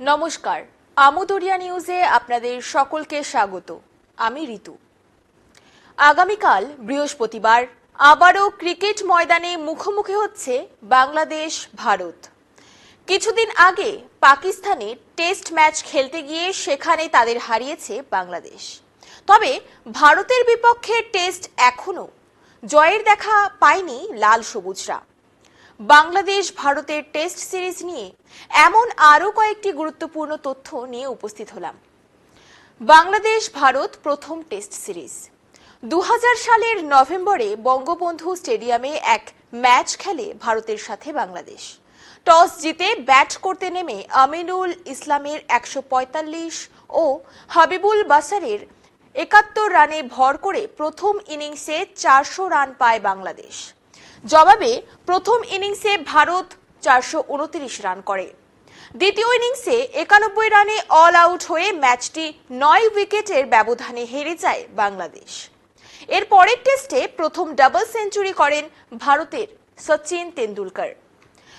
নমস্কার, আমুদরিয়া নিউজে আপনাদের সকলকে স্বাগত। আমি ঋতু। আগামীকাল বৃহস্পতিবার আবারও ক্রিকেট ময়দানে মুখোমুখি হচ্ছে বাংলাদেশ, ভারত। কিছুদিন আগে পাকিস্তানে টেস্ট ম্যাচ খেলতে গিয়ে সেখানে তাদের হারিয়েছে বাংলাদেশ। তবে ভারতের বিপক্ষে টেস্ট এখনও। জয়ের দেখা পায়নি লাল সবুজরা। বাংলাদেশ ভারতের টেস্ট সিরিজ নিয়ে এমন আরও কয়েকটি গুরুত্বপূর্ণ তথ্য নিয়ে উপস্থিত হলাম। বাংলাদেশ ভারত প্রথম টেস্ট সিরিজ। দু হাজার সালের নভেম্বরে বঙ্গবন্ধু স্টেডিয়ামে এক ম্যাচ খেলে ভারতের সাথে বাংলাদেশ। টস জিতে ব্যাট করতে নেমে আমিনুল ইসলামের একশো পঁয়তাল্লিশ ও হাবিবুল বাসারের একাত্তর রানে ভর করে প্রথম ইনিংসে চারশো রান পায় বাংলাদেশ। জবাবে প্রথম ইনিংসে ভারত চারশো উনত্রিশ রান করে। দ্বিতীয় ইনিংসে একানব্বই রানে অল আউট হয়ে ম্যাচটি নয় উইকেটের ব্যবধানে হেরে যায় বাংলাদেশ। এর পরের টেস্টে প্রথম ডাবল সেঞ্চুরি করেন ভারতের সচিন তেন্ডুলকর।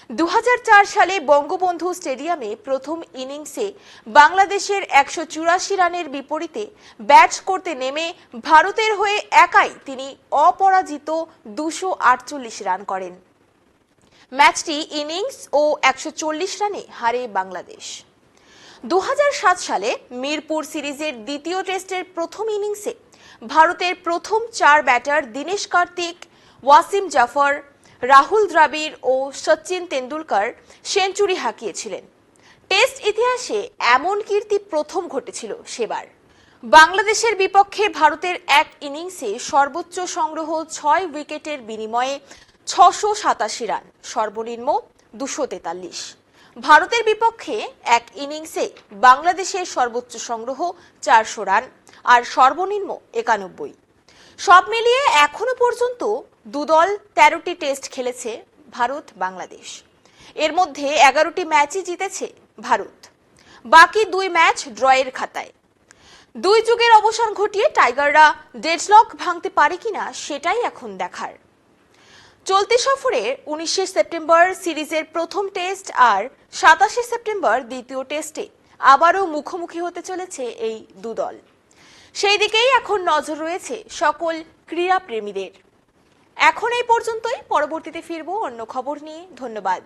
দু হাজার চার সালে বঙ্গবন্ধু স্টেডিয়ামে প্রথম ইনিংসে বাংলাদেশের একশো চুরাশি রানের বিপরীতে ব্যাট করতে নেমে ভারতের হয়ে একাই তিনি অপরাজিত দুশো রান করেন। ম্যাচটি ইনিংস ও একশো চল্লিশ রানে হারে বাংলাদেশ। দু হাজার সাত সালে মিরপুর সিরিজের দ্বিতীয় টেস্টের প্রথম ইনিংসে ভারতের প্রথম চার ব্যাটার দীনেশ কার্তিক, ওয়াসিম জাফর রাহুল দ্রাবিড় ও সচিন তেন্ডুলকর সেঞ্চুরি হাঁকিয়েছিলেন। টেস্ট ইতিহাসে এমন কীর্তি প্রথম ঘটেছিল সেবার। বাংলাদেশের বিপক্ষে ভারতের এক ইনিংসে সর্বোচ্চ সংগ্রহ ছয় উইকেটের বিনিময়ে ছশো সাতাশি রান, সর্বনিম্ন দুশো তেতাল্লিশ। ভারতের বিপক্ষে এক ইনিংসে বাংলাদেশের সর্বোচ্চ সংগ্রহ চারশো রান আর সর্বনিম্ন একানব্বই। সব মিলিয়ে এখনও পর্যন্ত দুদল তেরোটি টেস্ট খেলেছে ভারত বাংলাদেশ। এর মধ্যে এগারোটি ম্যাচই জিতেছে ভারত। বাকি দুই ম্যাচ ড্রয়ের খাতায়। দুই যুগের অবসান ঘটিয়ে টাইগাররা ডেডলক ভাঙতে পারে কিনা সেটাই এখন দেখার। চলতি সফরে উনিশে সেপ্টেম্বর সিরিজের প্রথম টেস্ট আর সাতাশে সেপ্টেম্বর দ্বিতীয় টেস্টে আবারও মুখোমুখি হতে চলেছে এই দুদল। সেই দিকেই এখন নজর রয়েছে সকল ক্রীড়া প্রেমীদের এখন এই পর্যন্তই, পরবর্তীতে ফিরব অন্য খবর নিয়ে। ধন্যবাদ।